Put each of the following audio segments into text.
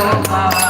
Gopal.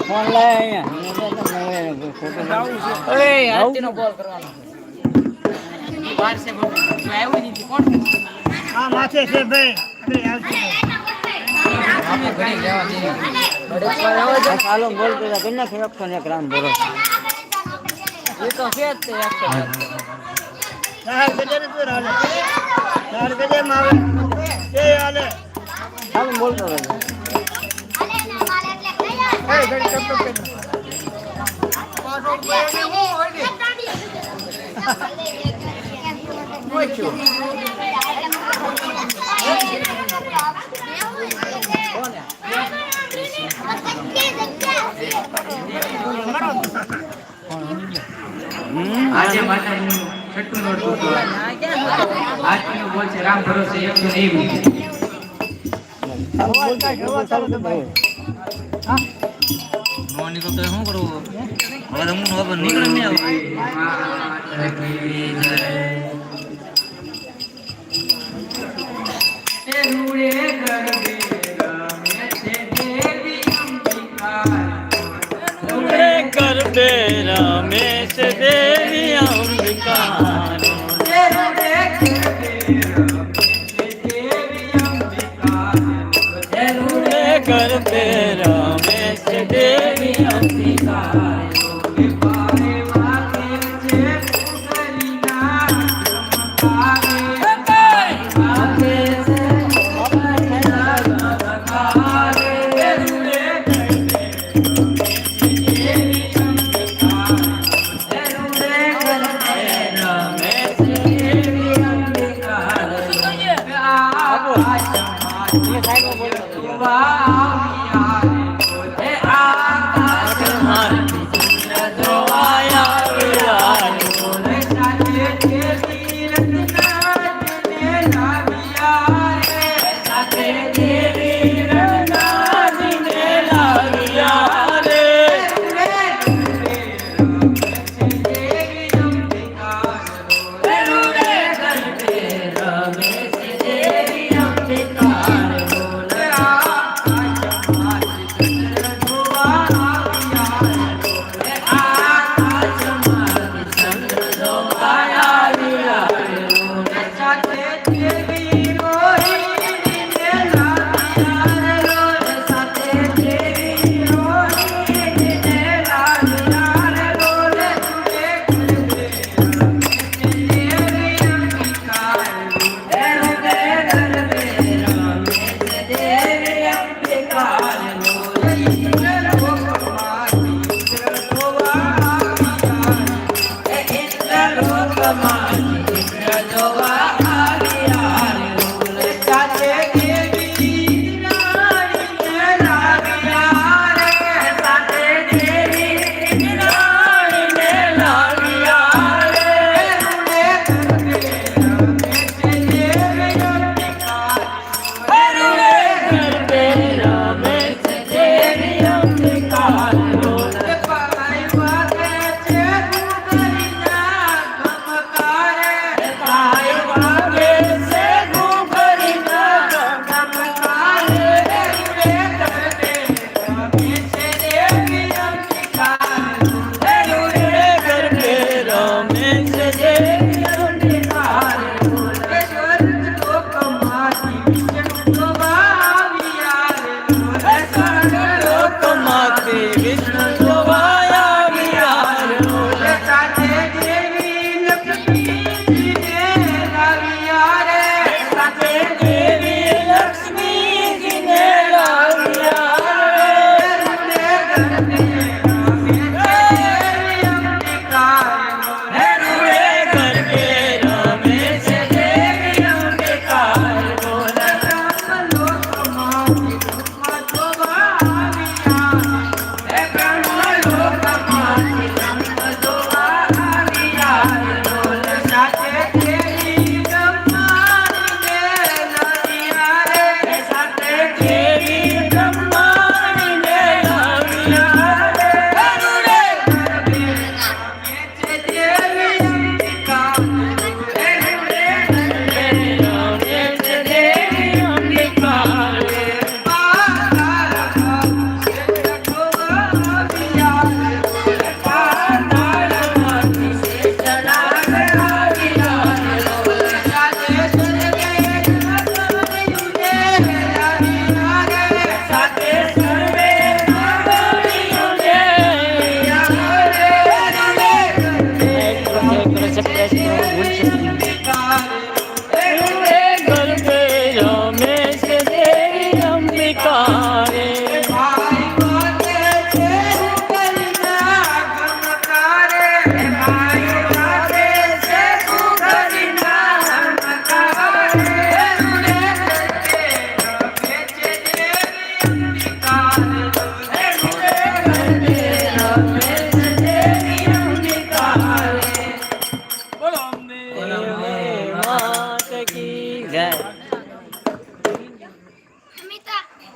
Phone લાય અહીંયા બાર છે? હા માથે છે ભાઈ ચાલો બોલ તો કરી નાખે એકસો ને એક રામ એ તો છે જ તે એક ચાર ગજે ને તું હાલે. ચાર ગજે માં આવે એ હાલે ચાલો બોલતો રહેજો એ ઘડી ચપ ચપ કરી આજે માતાજીનું છઠ્ઠું નોરતું હતું. આજનો બોલ છે રામ ભરોસે એકસો ને એક રૂપિયા. નો નીકળતો શું કરવું હવે રમવું ખબર નીકળે નહીં ਕਰਦੇ ਰਾਮੇਸ਼ ਦੇਵੀ ਅੰਬ Servi